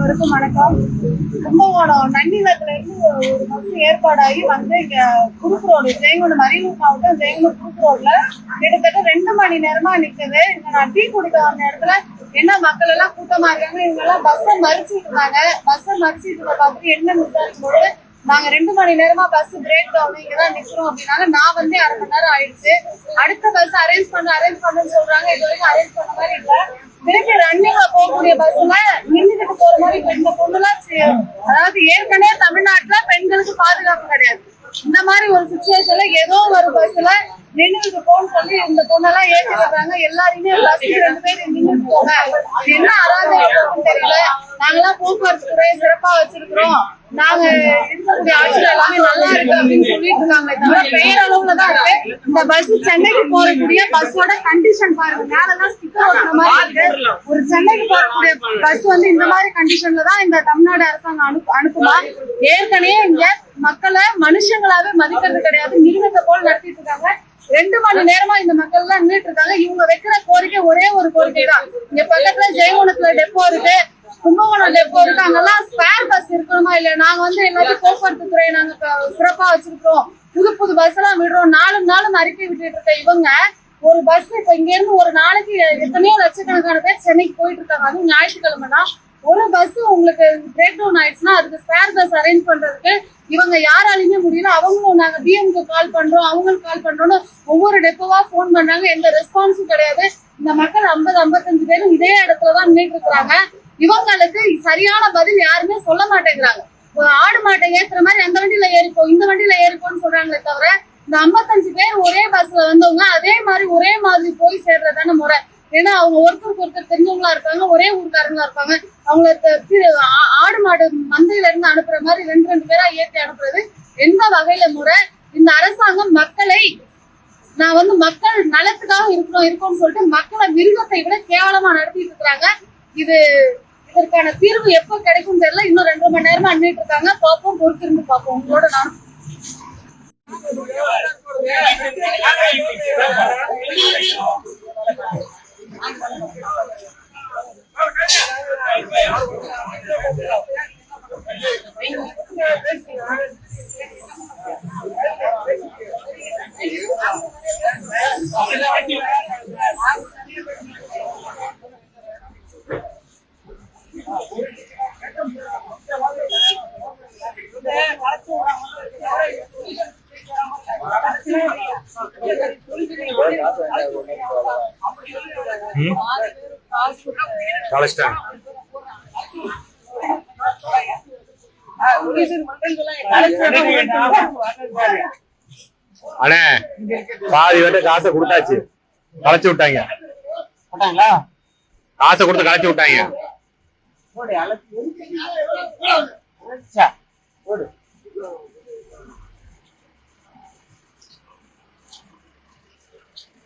வரைக்கும் வணக்கம். கும்பகோணம் நன்னிலத்துல இருந்து ஒரு பஸ் ஏற்பாடாகி வந்து இங்க குறுக்கு ரோடு ஜெயங்கொண்டம் அரியலூர் மாவட்டம் ஜெயங்கொண்டம் குறுக்கு ரோட்ல கிட்டத்தட்ட ரெண்டு மணி நேரமா நிக்குது. இங்க நான் டீ குடிக்க வந்த இடத்துல என்ன மக்கள் எல்லாம் கூட்டமா இருக்காங்க இவங்க எல்லாம் பஸ்ஸை மறிச்சிட்டு இருந்தாங்க பஸ்ஸை மறிச்சிட்டு இருந்த பார்த்துட்டு என்ன விசாரிக்கும் போது நாங்க ரெண்டு மணி நேரமா பஸ் பிரேக் டவுன் இங்கதான் நிக்கிறோம் அப்படின்னால நான் வந்து அரை மணி நேரம் ஆயிடுச்சு. அடுத்த பஸ் அரேஞ்ச் பண்ண அரேஞ்ச் பண்ணுன்னு சொல்றாங்க. இது வரைக்கும் அரேஞ்ச் பண்ண மாதிரி இல்லை. திருப்பி போகக்கூடிய பஸ்ல நின்றுகிட்டு போற மாதிரி இப்ப இந்த பொண்ணுலாம் அதாவது ஏற்கனவே தமிழ்நாட்டுல பெண்களுக்கு பாதுகாப்பு கிடையாது. இந்த மாதிரி ஒரு சுச்சுவேஷன்ல ஏதோ ஒரு பஸ்ல நின்றுட்டு போன்னு சொல்லி இந்த பொண்ணெல்லாம் ஏற்றி விடுறாங்க எல்லாரையுமே பஸ் ரெண்டு பேர் நின்றுட்டு போங்க. என்ன அராஜகம் தெரியல. நாங்கெல்லாம் போக்குவரத்து துறையை சிறப்பா வச்சிருக்கிறோம். நாங்க இருக்கக்கூடிய ஆட்சியில் எல்லாமே நல்லா இருக்கு அப்படின்னு சொல்லிட்டு இருக்காங்க தவிர தான் இருக்கு. இந்த பஸ் சென்னைக்கு போறக்கூடிய பஸ்ஸோட கண்டிஷன் பாருங்க. மேலதான் ஸ்டிக்கர் மாதிரி இருக்கு. ஒரு சென்னைக்கு போறக்கூடிய பஸ் வந்து இந்த மாதிரி கண்டிஷன்ல தான் இந்த தமிழ்நாடு அரசாங்கம் அனுப்பு அனுப்புமா? ஏற்கனவே இங்க மக்களை மனுஷங்களாவே மதிக்கிறது கிடையாது. மிருகத்தை போல நடத்திட்டு இருக்காங்க ரெண்டு மணி நேரமா இந்த மக்கள் எல்லாம் நின்றுட்டு இருக்காங்க இவங்க வைக்கிற கோரிக்கை ஒரே ஒரு கோரிக்கை தான் இங்க பக்கத்துல ஜெயகுணத்துல டெப்போ இருக்கு. கும்பகோணம் டெப்போ இருக்கு. அங்கெல்லாம் ஸ்பேர் பஸ் ஆமா இல்ல. நாங்க வந்து எல்லாத்தையும் போக்குவரத்து துறையை நாங்க சிறப்பா வச்சிருக்கோம் புது புது பஸ் எல்லாம் விடுறோம். நாளும் நாளும் அறிக்கை விட்டுட்டு இருக்க இவங்க ஒரு பஸ் இப்ப இங்க இருந்து ஒரு நாளைக்கு எத்தனையோ லட்சக்கணக்கான பேர் சென்னைக்கு போயிட்டு இருக்காங்க. அதுவும் ஞாயிற்றுக்கிழமை தான். ஒரு பஸ் உங்களுக்கு பிரேக் டவுன் ஆயிடுச்சுன்னா அதுக்கு ஸ்பேர் பஸ் அரேஞ்ச் பண்றதுக்கு இவங்க யாராலையுமே முடியல. அவங்களும் நாங்க டிஎம்க்கு கால் பண்றோம். அவங்களுக்கு கால் பண்றோம்னு ஒவ்வொரு டெப்போவா ஃபோன் பண்ணாங்க எந்த ரெஸ்பான்ஸும் கிடையாது. இந்த மக்கள் ஐம்பது ஐம்பத்தஞ்சு பேரும் இதே இடத்துலதான் நின்றுட்டு இருக்கிறாங்க. இவங்களுக்கு சரியான பதில் யாருமே சொல்ல மாட்டேங்கிறாங்க. ஆடு மாட்டை ஏத்துற மாதிரி அந்த வண்டியில ஏறிப்போம் இந்த வண்டியில ஏறிப்போம்னு சொல்றாங்களே தவிர இந்த ஐம்பத்தஞ்சு பேர் ஒரே பஸ்ல வந்தவங்க அதே மாதிரி ஒரே மாதிரி போய் சேர்றதான முறை. ஏன்னா அவங்க ஒருத்தருக்கு ஒருத்தர் தெரிஞ்சவங்களா இருப்பாங்க ஒரே ஊருக்காரங்களா இருப்பாங்க. அவங்களுக்கு ஆடு மாடு மந்தையில இருந்து அனுப்புற மாதிரி ரெண்டு ரெண்டு பேரா ஏற்றி அனுப்புறது எந்த வகையில முறை? இந்த அரசாங்கம் மக்களை நான் வந்து மக்கள் நலத்துக்காக இருக்கணும் இருக்கோம்னு சொல்லிட்டு மக்களை மிருகத்தை விட கேவலமா நடத்திட்டு இருக்கிறாங்க. இது இதற்கான தீர்வு எப்ப கிடைக்கும் தெரியல. இன்னும் ரெண்டு மணி நேரமா அண்ணிட்டு இருக்காங்க. பார்ப்போம். பொறுத்திருந்து பார்ப்போம். உங்களோட நான் கலைச்சிட்டாங்க அண்ணே பாதி வந்து காசை கொடுத்தாச்சு. களைச்சு விட்டாங்க. காசை கொடுத்து களைச்சு விட்டாங்க.